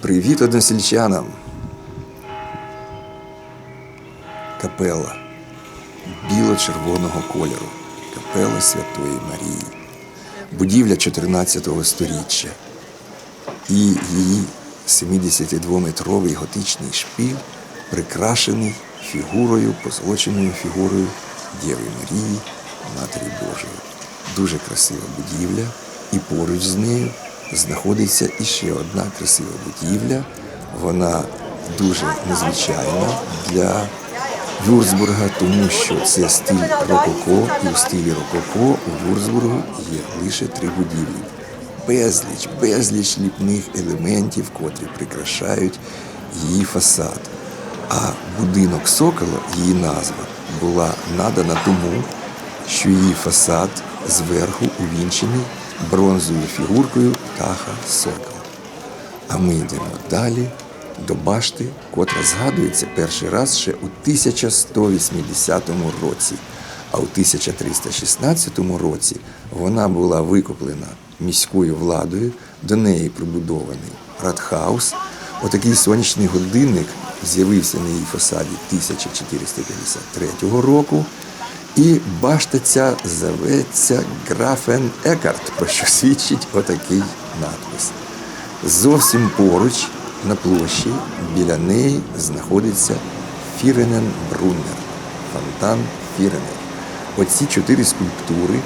Привіт односельчанам! Капела біло-червоного кольору. Капела Святої Марії. Будівля 14 століття. І її 72-метровий готичний шпиль прикрашений фігурою, позолоченою фігурою Дєви Марії, Матері Божої. Дуже красива будівля, і поруч з нею знаходиться іще одна красива будівля. Вона дуже незвичайна для Вюрцбурга, тому що це стиль рококо, і у стилі рококо у Вюрцбургу є лише три будівлі. Безліч, безліч ліпних елементів, котрі прикрашають її фасад. А будинок Сокола, її назва, була надана тому, що її фасад зверху увінчений бронзовою фігуркою птаха Сокола. А ми йдемо далі до башти, котра згадується перший раз ще у 1180 році. А у 1316 році вона була викуплена міською владою, до неї прибудований Радхаус. Отакий сонячний годинник з'явився на її фасаді 1453 року. І башта ця зоветься Графен Екарт, про що свідчить отакий надпис. Зовсім поруч на площі біля неї знаходиться Фіренен Бруннер, фонтан Фіренен. Оці чотири скульптури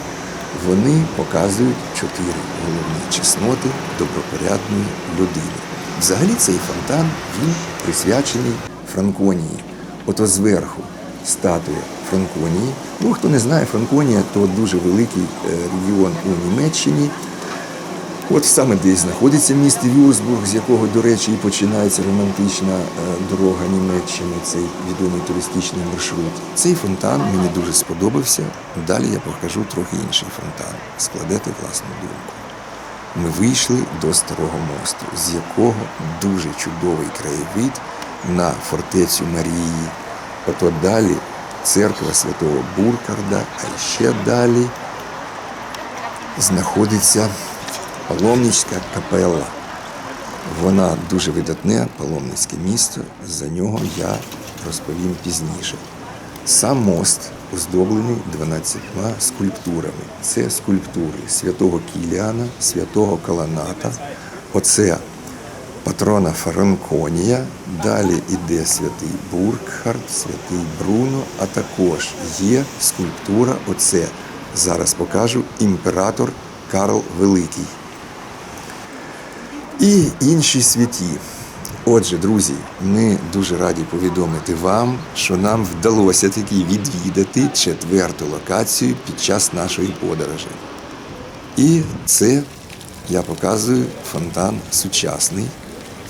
вони показують чотири головні чесноти добропорядної людини. Взагалі цей фонтан він присвячений Франконії. Ото зверху статуя Франконії. Ну, хто не знає, Франконія то дуже великий е, регіон у Німеччині. От саме десь знаходиться місто Вюрсбург, з якого, до речі, і починається романтична е, дорога Німеччини, цей відомий туристичний маршрут. Цей фонтан мені дуже сподобався. Далі я покажу трохи інший фонтан. Складете власну думку. Ми вийшли до старого мосту, з якого дуже чудовий краєвид на фортецю Марії. Ото далі церква святого Буркарда, а ще далі знаходиться паломницька капелла. Вона дуже видатне паломницьке місто. За нього я розповім пізніше. Сам мост оздоблений 12 скульптурами. Це скульптури святого Кіліана, святого Каланата. Оце патрона Фаранконія. Далі іде святий Буркхард, святий Бруно, а також є скульптура. Оце зараз покажу імператор Карл Великий. І інші святі. Отже, друзі, ми дуже раді повідомити вам, що нам вдалося таки відвідати четверту локацію під час нашої подорожі. І це я показую фонтан сучасний.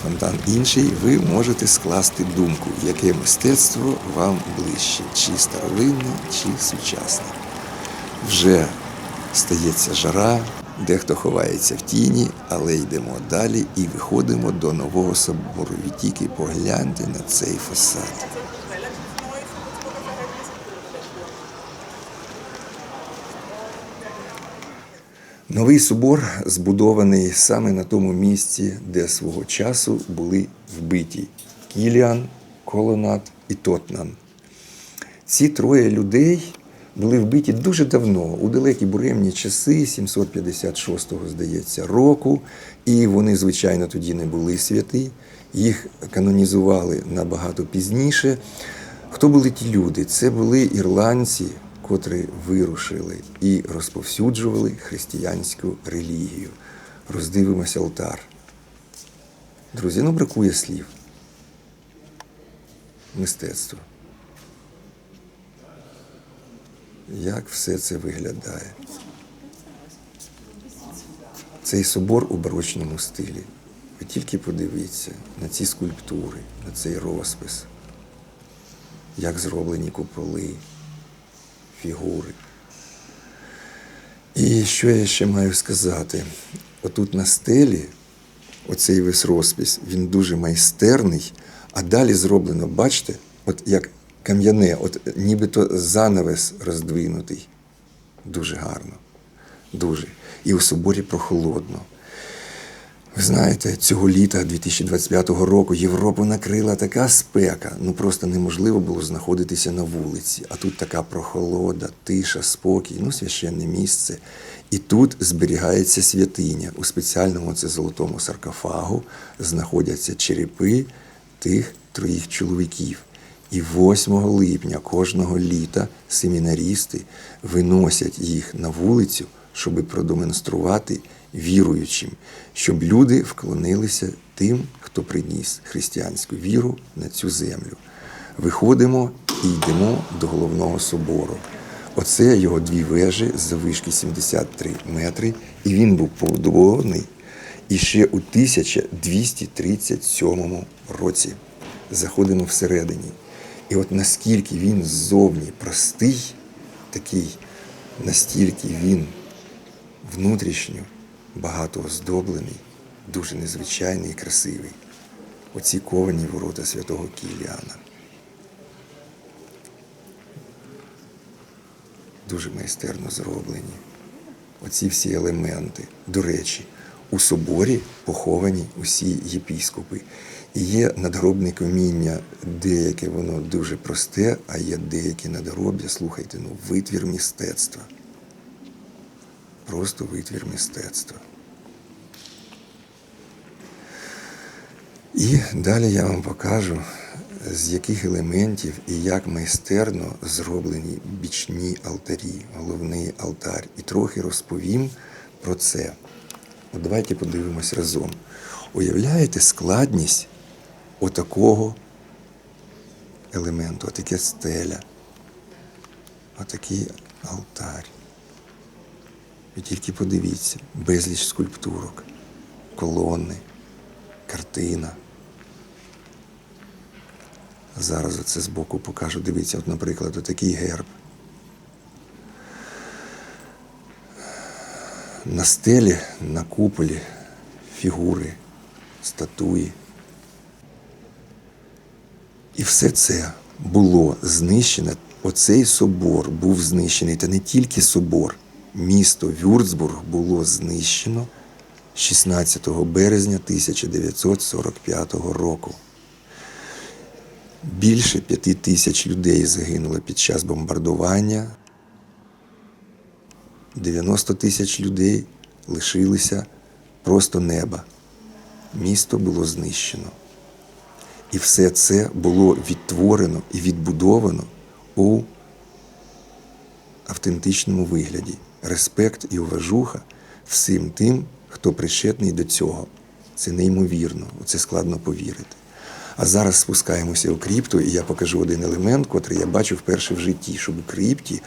Фонтан інший, ви можете скласти думку, яке мистецтво вам ближче, чи старовинне, чи сучасне. Вже стається жара, дехто ховається в тіні, але йдемо далі і виходимо до нового собору. Тільки погляньте на цей фасад. Новий собор збудований саме на тому місці, де свого часу були вбиті Кіліан, Колонат і Тотнан. Ці троє людей були вбиті дуже давно, у далекі буремні часи, 756-го, здається, року. І вони, звичайно, тоді не були святі. Їх канонізували набагато пізніше. Хто були ті люди? Це були ірландці, котрі вирушили і розповсюджували християнську релігію. Роздивимося алтар. Друзі, ну бракує слів. Мистецтво. Як все це виглядає? Цей собор у барочному стилі. Ви тільки подивіться на ці скульптури, на цей розпис, як зроблені куполи, фігури. І що я ще маю сказати? Отут на стелі, оцей весь розпис, він дуже майстерний, а далі зроблено, бачите, от як кам'яне, от нібито занавес роздвинутий. Дуже гарно. Дуже. І у соборі прохолодно. Ви знаєте, цього літа 2025 року Європу накрила така спека, ну просто неможливо було знаходитися на вулиці. А тут така прохолода, тиша, спокій, ну священне місце. І тут зберігається святиня. У спеціальному це золотому саркофагу знаходяться черепи тих троїх чоловіків. І 8 липня кожного літа семінарісти виносять їх на вулицю, щоб продемонструвати віруючим, щоб люди вклонилися тим, хто приніс християнську віру на цю землю. Виходимо і йдемо до головного собору. Оце його дві вежі завишки 73 метри, і він був побудований іще у 1237 році. Заходимо всередині. І от наскільки він ззовні простий, такий, настільки він внутрішньо багато оздоблений, дуже незвичайний і красивий. Оці ковані ворота святого Кіліана. Дуже майстерно зроблені. Оці всі елементи. До речі, у соборі поховані усі єпіскопи. І є надгробне каміння, деяке воно дуже просте, а є деякі надгроб'я, слухайте, ну, витвір мистецтва. Просто витвір мистецтва. І далі я вам покажу, з яких елементів і як майстерно зроблені бічні алтарі, головний алтар. І трохи розповім про це. От давайте подивимось разом. Уявляєте складність отакого елементу, отаке стеля, отакий алтар. Ви тільки подивіться, безліч скульптурок, колони, картина. Зараз оце збоку покажу. Дивіться, от, наприклад, отакий герб. На стелі, на куполі фігури, статуї. І все це було знищено. Оцей собор був знищений. Та не тільки собор. Місто Вюрцбург було знищено 16 березня 1945 року. Більше п'яти тисяч людей загинуло під час бомбардування. 90 тисяч людей лишилися просто неба. Місто було знищено. І все це було відтворено і відбудовано у автентичному вигляді. Респект і уважуха всім тим, хто причетний до цього. Це неймовірно, це складно повірити. А зараз спускаємося у крипту, і я покажу один елемент, котрий я бачу вперше в житті, щоб у крипті,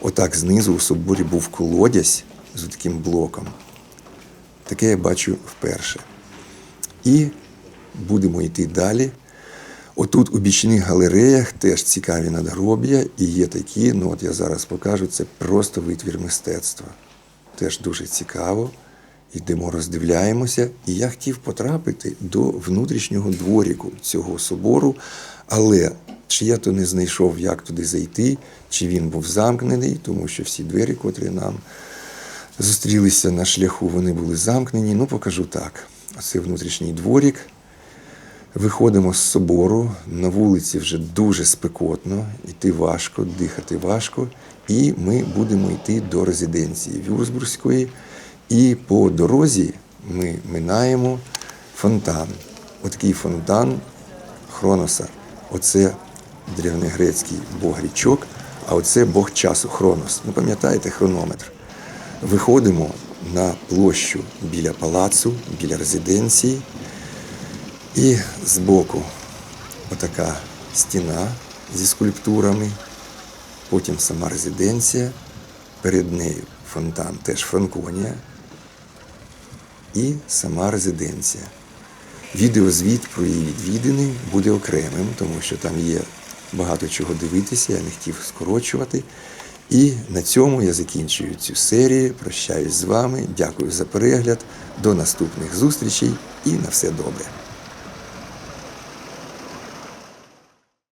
отак знизу у соборі був колодязь з таким блоком. Таке я бачу вперше. І будемо йти далі. Отут у бічних галереях теж цікаві надгроб'я, і є такі, ну от я зараз покажу, це просто витвір мистецтва. Теж дуже цікаво. Йдемо, роздивляємося. І я хотів потрапити до внутрішнього дворіку цього собору, але чи я то не знайшов, як туди зайти, чи він був замкнений, тому що всі двері, котрі нам зустрілися на шляху, вони були замкнені. Ну, покажу так. Оце внутрішній дворік. Виходимо з собору, на вулиці вже дуже спекотно, йти важко, дихати важко. І ми будемо йти до резиденції Вюрсбурзької. І по дорозі ми минаємо фонтан. Отакий фонтан Хроноса. Оце древньогрецький бог річок, а оце бог часу Хронос. Ну, пам'ятаєте хронометр? Виходимо на площу біля палацу, біля резиденції. І збоку отака стіна зі скульптурами, потім сама резиденція, перед нею фонтан, теж Франконія і сама резиденція. Відеозвіт про її відвідини буде окремим, тому що там є багато чого дивитися, я не хотів скорочувати. І на цьому я закінчую цю серію. Прощаюсь з вами. Дякую за перегляд. До наступних зустрічей і на все добре.